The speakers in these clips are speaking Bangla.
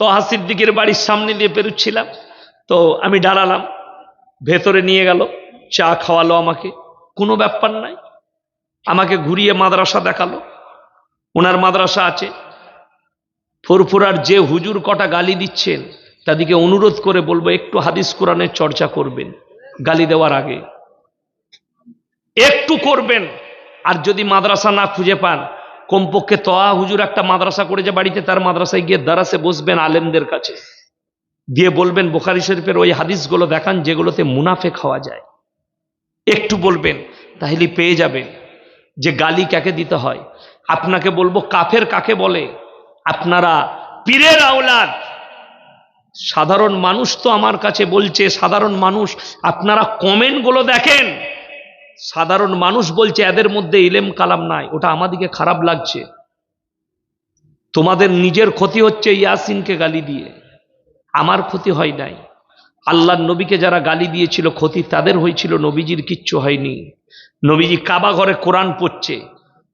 তহা দিকের বাড়ির সামনে দিয়ে পেরুচ্ছিলাম তো আমি দাঁড়ালাম, ভেতরে নিয়ে গেল, চা খাওয়ালো আমাকে। কোনো ব্যাপার নাই। আমাকে ঘুরিয়ে মাদ্রাসা দেখাল। ওনার মাদ্রাসা আছে। ফুরফুরার যে হুজুর কটা গালি দিচ্ছেন, তাদেরকে অনুরোধ করে বলব, একটু হাদিস কোরআনের চর্চা করবেন, গালি দেওয়ার আগে। একটু করবেন, আর যদি মাদ্রাসা না খুঁজে পান কমপক্ষে তোয়া হুজুর একটা মাদ্রাসা করেছে বাড়িতে, তার মাদ্রাসায় গিয়ে দারাসে বসবেন আলেমদের কাছে। দিয়ে বলবেন, বোখারি শরীফের ওই হাদিসগুলো দেখান যেগুলোতে মুনাফে খাওয়া যায়। একটু বলবেন, তাহলে পেয়ে যাবেন যে গালি কাকে দিতে হয়। আপনাকে বলব, কাফের কাকে বলে? আপনারা পীরের আওলাদ। সাধারণ মানুষ তো আমার কাছে বলছে, সাধারণ মানুষ, আপনারা কমেন্টগুলো দেখেন। সাধারণ মানুষ বলছে, এদের মধ্যে ইলেম কালাম নাই, ওটা আমাদিকে খারাপ লাগছে। তোমাদের নিজের ক্ষতি হচ্ছে ইয়াসিনকে গালি দিয়ে। আমার ক্ষতি হয় নাই। আল্লাহর নবীকে যারা গালি দিয়েছিল, ক্ষতি তাদের হয়েছিল, নবীজির কিচ্ছু হয়নি। নবীজি কাবা ঘরে কোরআন পড়ছে।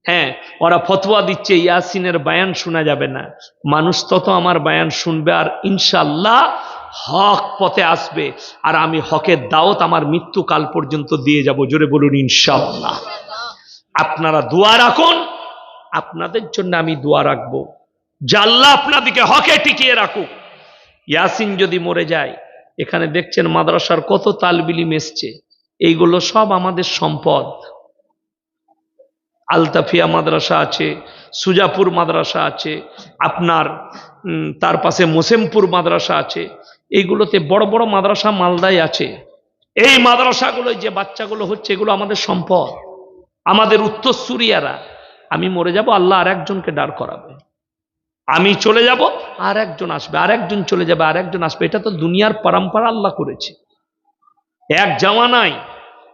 হ্যাঁ ওরা ফতোয়া দিচ্ছে, ইয়াসিনের বায়ান শোনা যাবে না। মানুষ তত আমার বায়ান শুনবে আর ইনশাল্লাহ হক পথে আসবে, আর আমি হকের দাওয়াত আমার মৃত্যুকাল পর্যন্ত দিয়ে যাব। জোরে বলুন ইনশাল্লাহ আপনারা দোয়া রাখুন, আপনাদের জন্য আমি দোয়া রাখব। জাল্লা আপনাদিকে হকে টিকিয়ে রাখুক। ইয়াসিন যদি মরে যায়, এখানে দেখছেন মাদ্রাসার কত তালবিলিম এসছে। এইগুলো সব আমাদের সম্পদ। আলতাফিয়া মাদ্রাসা আছে, সুজাপুর মাদ্রাসা আছে, আপনার তার পাশে মোসেমপুর মাদ্রাসা আছে। এইগুলোতে বড় বড় মাদ্রাসা মালদায় আছে। এই মাদ্রাসাগুলো যে বাচ্চাগুলো হচ্ছে, এগুলো আমাদের সম্পদ। আমাদের উত্তরসূরিয়ারা। আমি মরে যাব, আল্লাহ আর একজনকে দাঁড় করাবে। আমি চলে যাব আর একজন আসবে আর একজন চলে যাবে আর একজন আসবে। এটা তো দুনিয়ার পরম্পরা আল্লাহ করেছে। এক জামানায়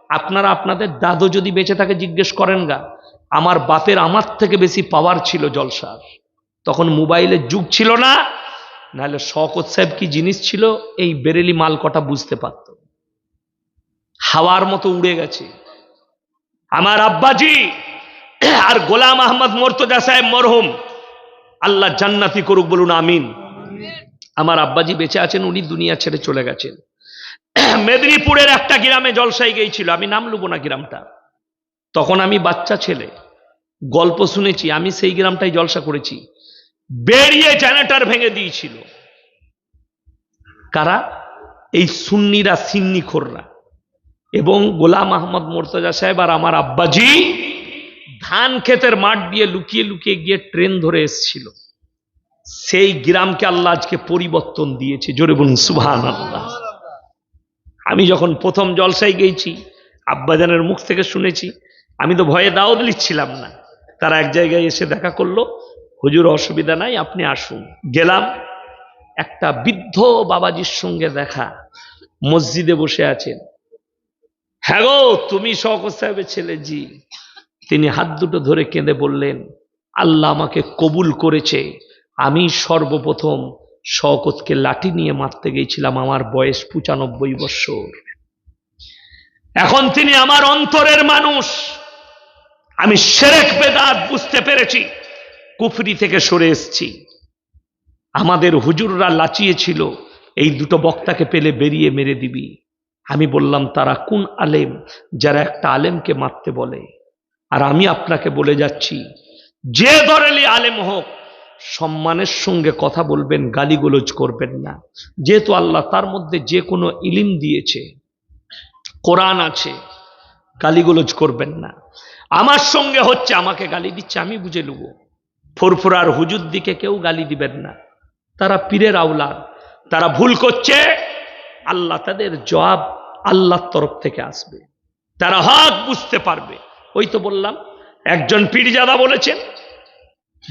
আপনারা আপনাদের দাদু যদি বেঁচে থাকে, জিজ্ঞেস করেন গা, আমার বাপের আমার থেকে বেশি পাওয়ার ছিল জলসার। তখন মোবাইলের যুগ ছিল না নাহলে শকত সাহেব কি জিনিস ছিল? এই বেরেলি মাল কটা বুঝতে পারত। হাওয়ার মতো উড়ে গেছে। আমার আব্বাজি আর গোলাম আহমদ মোর্তজা সাহেব মরহুম, আল্লাহ জান্নাতি করুক বলুন, আমিন। আমার আব্বাজি বেঁচে আছেন, উনি দুনিয়া ছেড়ে চলে গেছেন। মেদিনীপুরের একটা গ্রামে জলসাই গিয়েছিল, আমি নাম লুবো না গ্রামটা। তখন আমি বাচ্চা ছেলে, গল্প শুনেছি, আমি সেই গ্রামটাই জলসা করেছি। বেরিয়ে জেনারেটর ভেঙে দিয়েছিল। কারা? এই সুন্নিরা, সিন্নিখোররা। এবং গোলাম আহমদ মোর্তজা সাহেব আর আমার আব্বাজি ধান ক্ষেতের মাঠ দিয়ে লুকিয়ে লুকিয়ে গিয়ে ট্রেন ধরে এসছিল। সেই গ্রামকে আল্লাহ আজকে পরিবর্তন দিয়েছে। জোরে বলুন সুভান আল্লাহ আমি যখন প্রথম জলসায় গেছি, আব্বাজানের মুখ থেকে শুনেছি, আমি তো ভয়ে দাওয়াত লিচ্ছিলাম না। তারা এক জায়গায় এসে দেখা করল হুজুর, অসুবিধা নাই, আপনি আসুন। গেলাম, একটা বৃদ্ধ বাবাজির সঙ্গে দেখা, মসজিদে বসে আছেন। হ্যাঁ গো, তুমি শওকত সাহেবের ছেলে, জি। তিনি হাত দুটো ধরে কেঁদে বললেন, আল্লাহ আমাকে কবুল করেছে। আমি সর্বপ্রথম শওকতকে লাঠি নিয়ে মারতে গিয়েছিলাম আমার বয়স পঁচানব্বই বৎসর এখন তিনি আমার অন্তরের মানুষ। আমি সেরেক বেদাত বুঝতে পেরেছি। কুফরি থেকে সরে এসছি। আমাদের হুজুররা লাচিয়েছিল, এই দুটো বক্তাকে পেলে বেরিয়ে মেরে দিবি। আমি বললাম, তারা কোন আলেম যারা একটা আলেমকে মারতে বলে? আর আমি আপনাকে বলে যাচ্ছি, যে দরেলি আলেম হোক, সম্মানের সঙ্গে কথা বলবেন, গালিগুলোজ করবেন না। যেহেতু আল্লাহ তার মধ্যে যে কোনো ইলিম দিয়েছে, কোরআন আছে, গালিগুলোজ করবেন না। আমার সঙ্গে হচ্ছে, আমাকে গালি দিচ্ছে, আমি বুঝে নেব। ফুরফুরার হুজুর দিকে কেউ গালি দিবেন না। তারা পীরের আওলাদ। তারা ভুল করছে। আল্লাহ তাদের জবাব আল্লাহর তরফ থেকে আসবে। তারা হক বুঝতে পারবে। ওই তো বললাম, একজন পীরজাদা বলেছেন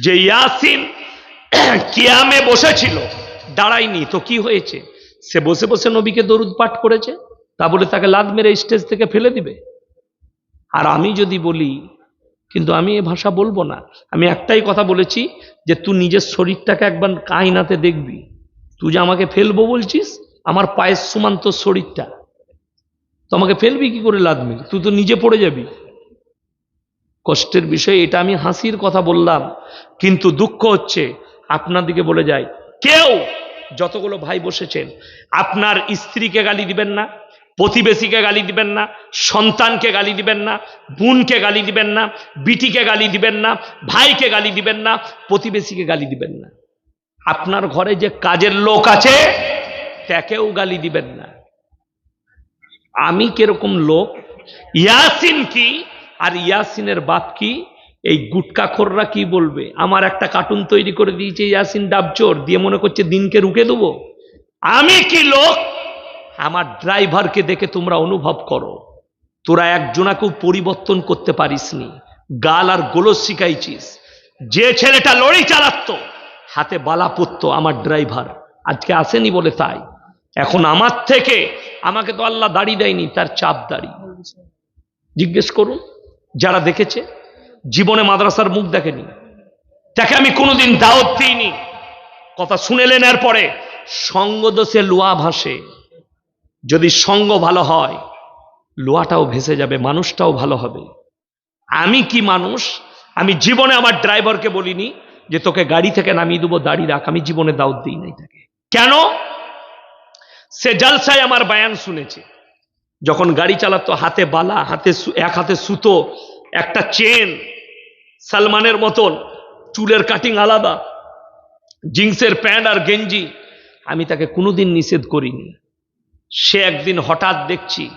যে ইয়াসিন কিয়ামে বসেছিল, দাঁড়ায়নি। তো কি হয়েছে? সে বসে বসে নবীকে দরুদ পাঠ করেছে। তা বলে তাকে লাদ মেরে স্টেজ থেকে ফেলে দিবে। আর আমি যদি বলি কিন্তু আমি এ ভাষা বলব না। আমি একটাই কথা বলেছি যে তুই নিজের শরীরটাকে একবার আয়নাতে দেখবি। তুই যে আমাকে ফেলব বলছিস, আমার পায়ের সমান তোর শরীরটা। তো আমাকে ফেলবি কি করে লাদ মেরে তুই তো নিজে পড়ে যাবি। কষ্টের বিষয় এটা আমি হাসির কথা বললাম। কিন্তু দুঃখ হচ্ছে আপনাদিকে বলে যায় কেউ যতগুলো ভাই বসেছেন, আপনার স্ত্রীকে গালি দিবেন না। প্রতিবেশীকে গালি দিবেন না, সন্তানকে গালি দিবেন না, বোনকে গালি দিবেন না, বিটিকে গালি দিবেন না, ভাইকে গালি দিবেন না, প্রতিবেশীকে গালি দিবেন না। আপনার ঘরে যে কাজের লোক আছে, তাকেও গালি দিবেন না। আমি কীরকম লোক? ইয়াসিন কি? আর ইয়াসিনের বাপ কি? এই গুটকাখোররা কি বলবে? আমার একটা কার্টুন তৈরি করে দিয়েছে ইয়াসিন ডাবচোর, দিয়ে মনে করছে দিনকে রুখে দেবো। আমি কি লোক? আমার ড্রাইভারকে দেখে তোমরা অনুভব করো। তোরা একজনাকেও পরিবর্তন করতে পারিসনি। গাল আর গোলস শিখাইছিস। যে ছেলেটা লড়ি চালাতো, হাতে বালা পরতো আমার ড্রাইভার। আজকে আসেনি বলে তাই। এখন আমার থেকে আমাকে তো আল্লাহ দাড়ি দেয়নি, তার চাপ দাড়ি। জিজ্ঞেস করুন, যারা দেখেছে, জীবনে মাদ্রাসার মুখ দেখেনি। তাকে আমি কোনোদিন দাওয়াত দিইনি। কথা শুনে শুনেলেন এরপরে সঙ্গ দোষে লোয়া ভাসে। যদি সঙ্গ ভালো হয় লোয়াটাও ভেসে যাবে, মানুষটাও ভালো হবে। আমি কি মানুষ? আমি জীবনে আমার ড্রাইভারকে বলিনি যে তোকে গাড়ি থেকে নামিয়ে দেবো, দাড়ি রাখ, আমি জীবনে দাউদ দিই নাই তাকে। কেন? সে জালসায় আমার বায়ান শুনেছে। যখন গাড়ি চালাতো, হাতে বালা, হাতে এক হাতে সুতো, একটা চেন, সালমানের মতন, চুলের কাটিং আলাদা, জিন্সের প্যান্ট আর গেঞ্জি, আমি তাকে কোনোদিন নিষেধ করিনি। সে একদিন হঠাৎ দেখছি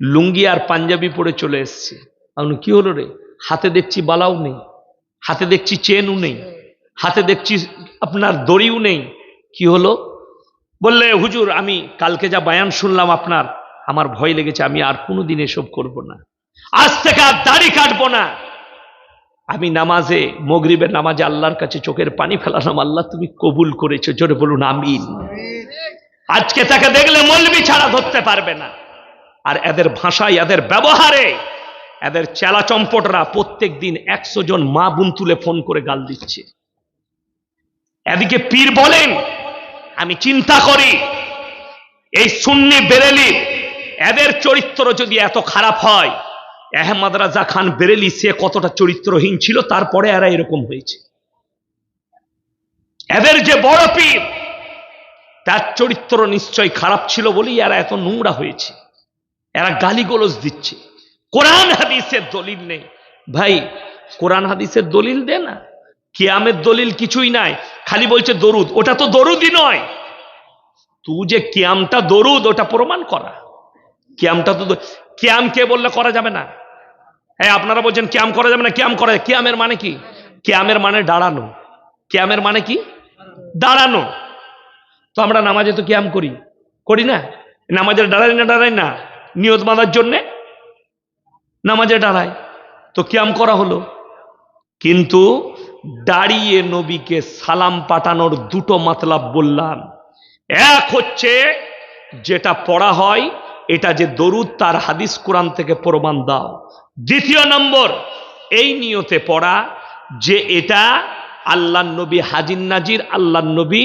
লুঙ্গি আর পাঞ্জাবি পরে চলে এসছে। আমি কি হলো রে? হাতে দেখছি বালাও নেই, হাতে দেখছি চেনও নেই, হাতে দেখছি আপনার দড়িও নেই। কি হলো? বললে, হুজুর, আমি কালকে যা বায়ান শুনলাম আপনার, আমার ভয় লেগেছে, আমি আর কোনোদিন এসব করব না। আজ থেকে আর দাড়ি কাটবো না। আমি নামাজে, মগরিবের নামাজে আল্লাহর কাছে চোখের পানি ফেলালাম, আল্লাহ তুমি কবুল করেছ। জোরে বলুন আমিন। আজকে তাকে দেখলে মলবি ছাড়া ধরতে পারবে না। আর এদের ভাষায়, এদের ব্যবহারে, এদের চেলা চম্পটরা প্রত্যেক দিন একশো জন মা বোন তুলে ফোন করে গাল দিচ্ছে। এদিকে পীর বলেন, আমি চিন্তা করি, এই সুন্নি বেরেলি, এদের চরিত্র যদি এত খারাপ হয়, আহমদ রাজা খান বেরেলি সে কতটা চরিত্রহীন ছিল, তারপরে এরা এরকম হয়েছে। এদের যে বড় পীর তার চরিত্র নিশ্চয় খারাপ ছিল বলেই এরা এত নোংরা হয়েছে। এরা গালিগোলজ দিচ্ছে। কোরআন হাদিসের দলিল নেই। ভাই, কোরআন হাদিসের দলিল দে না। কিয়ামের দলিল কিছুই নাই। খালি বলছে দরুদ। ওটা তো দরুদই নয়। তু যে কিয়ামটা দরুদ, ওটা প্রমাণ করা। কিয়ামটা তো কিয়াম কে বললে করা যাবে না? হ্যাঁ আপনারা বলছেন কিয়াম করা যাবে না, কিয়াম করা। কিয়ামের মানে কি? কিয়ামের মানে দাঁড়ানো। কিয়ামের মানে কি? দাঁড়ানো। তো আমরা নামাজে তো কিয়াম করি। করি না? নামাজের দাঁড়াই না দাঁড়াই না? নিয়ত বাঁধার জন্যে নামাজে দাঁড়ায় তো কিয়াম করা হলো। কিন্তু দাঁড়িয়ে নবীকে সালাম পাঠানোর দুটো মাতলাব বললাম। এক হচ্ছে যেটা পড়া হয়, এটা যে দরুদ তার হাদিস কোরআন থেকে প্রমাণ দাও। দ্বিতীয় নম্বর, এই নিয়তে পড়া যে এটা আল্লাহ নবী হাজির নাজির আল্লাহ নবী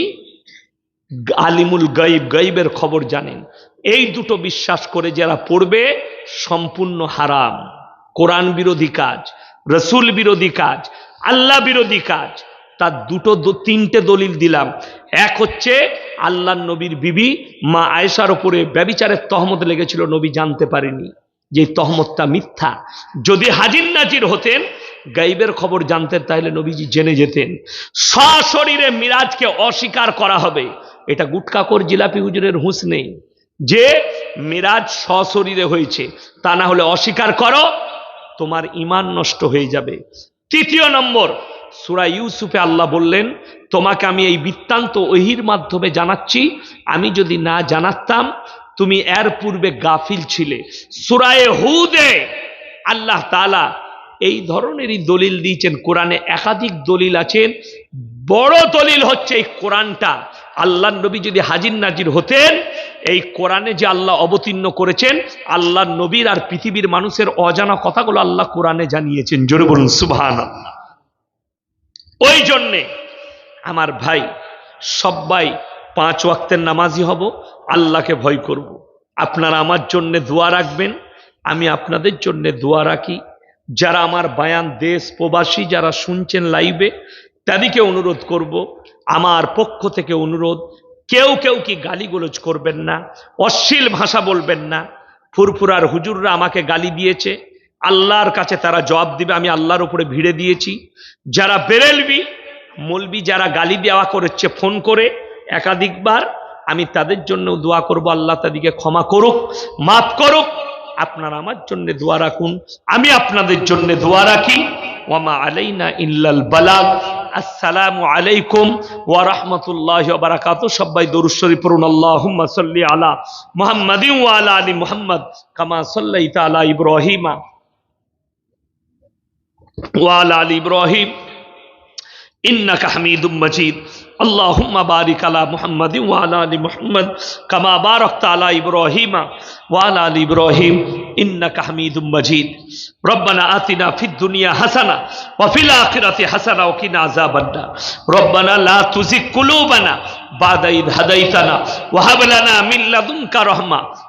আলিমুল গাইব গাইবের খবর জানেন। এই দুটো বিশ্বাস করে যারা পড়বে, সম্পূর্ণ হারাম। কোরআন বিরোধী কাজ, রসুল বিরোধী কাজ, আল্লাহ বিরোধী কাজ। তার দুটো তিনটে দলিল দিলাম। এক হচ্ছে আল্লাহ নবীর বিবি মা আয়েশার ওপরে ব্যবিচারের তহমত লেগেছিল, নবী জানতে পারেনি যে তহমতটা মিথ্যা। যদি হাজির নাজির হতেন গাইবের খবর জানতেন, তাহলে নবীজি জেনে যেতেন। সশরীরে মিরাজকে অস্বীকার করা হবে। এটা গুটকাকর জিলাপি হুজুরের হুঁশ নেই। যে মিরাজ সশরীরে হয়েছে, তা না হলে অস্বীকার করো, তোমার ইমান নষ্ট হয়ে যাবে। তৃতীয় নম্বর, সুরা ইউসুফে আল্লাহ বললেন, তোমাকে আমি এই বৃত্তান্ত ওহির মাধ্যমে জানাচ্ছি, আমি যদি না জানাতাম, তুমি এর পূর্বে গাফিল ছিলে। সুরায়ে হুদে আল্লাহ তালা এই ধরনেরই দলিল দিয়েছেন, কোরআনে একাধিক দলিল আছেন। বড় দলিল হচ্ছে এই কোরআনটা। আল্লাহ নবী যদি হাজির নাজির হতেন, এই কোরআনে যে আল্লাহ অবতীর্ণ করেছেন, আল্লাহ নবীর আর পৃথিবীর মানুষের অজানা কথাগুলো আল্লাহ কোরআনে জানিয়েছেন। জোরে বলুন সুবহান ওই জন্যে আমার ভাই সবাই পাঁচ ওয়াক্তের নামাজি হব, আল্লাহকে ভয় করব। আপনারা আমার জন্য দোয়া রাখবেন, আমি আপনাদের জন্য দোয়া রাখি। যারা আমার বায়ান দেশ প্রবাসী, যারা শুনছেন লাইভে তাদেরকে অনুরোধ করব, আমার পক্ষ থেকে অনুরোধ, কেউ কেউ কি গালিগুলোজ করবেন না, অশ্লীল ভাষা বলবেন না। ফুরফুরার হুজুররা আমাকে গালি দিয়েছে, আল্লাহর কাছে তারা জবাব দিবে, আমি আল্লাহর উপরে ভিড়ে দিয়েছি। যারা বেরেলবি, মলবি যারা গালি দেওয়া করেছে, ফোন করে একাধিকবার, আমি তাদের জন্য দোয়া করব, আল্লাহ তাদেরকে ক্ষমা করুক, মাফ করুক। আপনারা আমার জন্য দোয়া রাখুন। আমি আপনাদের জন্য দোয়া রাখি। ওয়ামা আলাইনা ইল্লাল বালাগ। আসসালামু আলাইকুম ওয়া রাহমাতুল্লাহি ওয়া বারাকাতুহু। সবাই দরুদ শরীফ পড়ুন। আল্লাহুম্মা সাল্লি আলা মুহাম্মাদিন ওয়া আলা আলি মুহাম্মদ কামা সাল্লাইতা আলা ইব্রাহিমা ওয়া আলা আলি ইব্রাহিম। إنك حميد مجيد. اللهم بارك على محمد وعلى آل محمد كما باركت على إبراهيم وعلى آل إبراهيم. إنك حميد مجيد. ربنا آتنا في الدنيا حسنة وفي الآخرة حسنة وقنا عذاب النار. ربنا لا تزغ قلوبنا بعد إذ هديتنا وهب لنا من لدنك رحمة.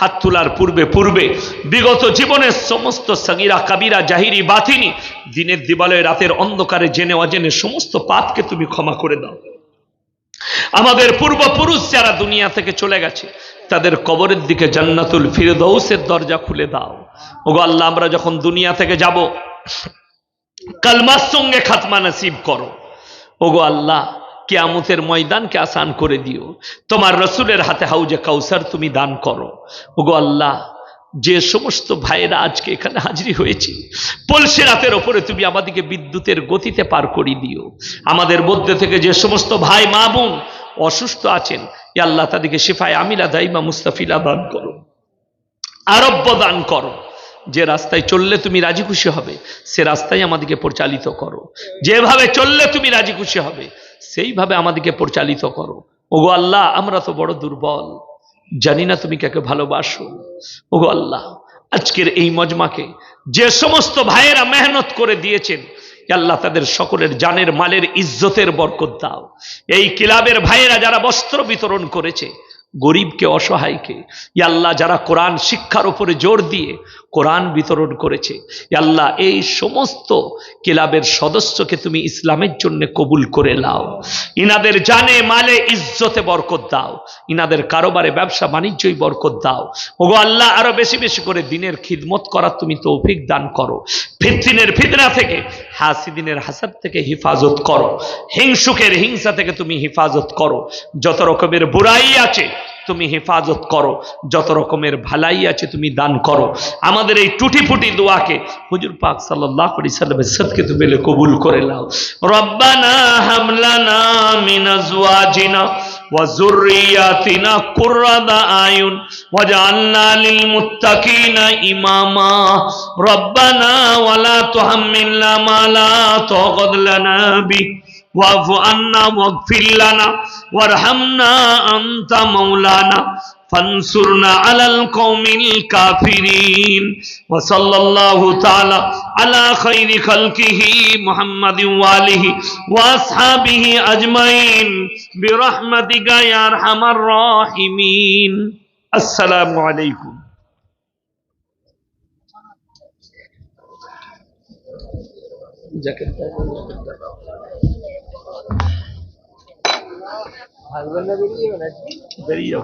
হাত তোলার পূর্বে পূর্বে। বিগত জীবনের সমস্ত সগিরা, কাবিরা, জাহিরি, বাতিনি দিনের দিবালয় রাতের অন্ধকারে জেনে অজেনে সমস্ত পাপকে তুমি ক্ষমা করে দাও। আমাদের পূর্বপুরুষ যারা দুনিয়া থেকে চলে গেছে, তাদের কবরের দিকে জান্নাতুল ফিরদৌসের দরজা খুলে দাও। ওগো আল্লাহ, আমরা যখন দুনিয়া থেকে যাব, কালমার সঙ্গে খাতমা নাসিব করো। ওগো আল্লাহ কেয়ামতের ময়দানকে আসান করে দিও। তোমার রসুলের হাতে হাউজে কাউসার তুমি দান করো। ওগো আল্লাহ, যে সমস্ত ভাইয়েরা আজকে এখানে হাজিরি হয়েছে, পলসে রাতের ওপরে তুমি আমাদেরকে বিদ্যুতের গতিতে পার করে দিও। আমাদের মধ্যে থেকে যে সমস্ত ভাই মা বোন অসুস্থ আছেন, এ আল্লাহ তাদেরকে শিফায় আমিলা দাইমা মুস্তাফিলা দান করো। আরব্য দান করো। যে রাস্তায় চললে তুমি রাজি খুশি হবে, সে রাস্তায় আমাদেরকে পরিচালিত করো। যেভাবে চললে তুমি রাজি খুশি হবে সেইভাবে আমাদেরকে পরিচালিত করো। ওগো আল্লাহ, আমরা তো বড় দুর্বল। জানি না তুমি কাকে ভালোবাসো। ওগো আল্লাহ, আজকের এই মজমাকে যে সমস্ত ভাইয়েরা মেহনত করে দিয়েছেন আল্লাহ তাদের সকলের জানের মালের ইজ্জতের বরকত দাও। এই ক্লাবের ভাইয়েরা যারা বস্ত্র বিতরণ করেছে গরিবকে, অসহায়কে। আল্লাহ, যারা কোরআন শিক্ষার উপরে জোর দিয়ে কোরআন বিতরণ করেছে আল্লাহ, এই সমস্ত ক্লাবের সদস্যকে তুমি ইসলামের জন্য কবুল করে লাও ইনাদের জানে, মালে, ইজ্জতে বরকত দাও। ইনাদের কারোবারে ব্যবসা বাণিজ্যই বরকত দাও। ওগো আল্লাহ, আরও বেশি বেশি করে দিনের খিদমত করার তুমি তৌফিক দান করো। ফিতদিনের ফিতনা থেকে হাসিদিনের হাসাদ থেকে হিফাজত করো। হিংসুকের হিংসা থেকে তুমি হিফাজত করো। যত রকমের বুড়াই আছে, তুমি হেফাজত করো। যত রকমের ভালাই আছে, তুমি দান করো। আমাদের এই টুটি ফুটি দোয়াকে হুজুর পাক সাল্লাহ সদকে তুমি কবুল করে নাও। রব্বানা হামলানা মিন وذرياتنا قرة أعين واجعلنا للمتقين إماما ربنا ولا تحملنا ما لا طاقة لنا به واعف عنا واغفر لنا وارحمنا أنت مولانا فانصرنا على القوم الكافرين وصلى الله تعالى على خير خلقه محمد وآله وأصحابه أجمعين برحمتك يا أرحم الراحمين السلام عليكم হাজবেন্ডরা বেরিয়ে যাবে নাকি বেরিয়ে যাও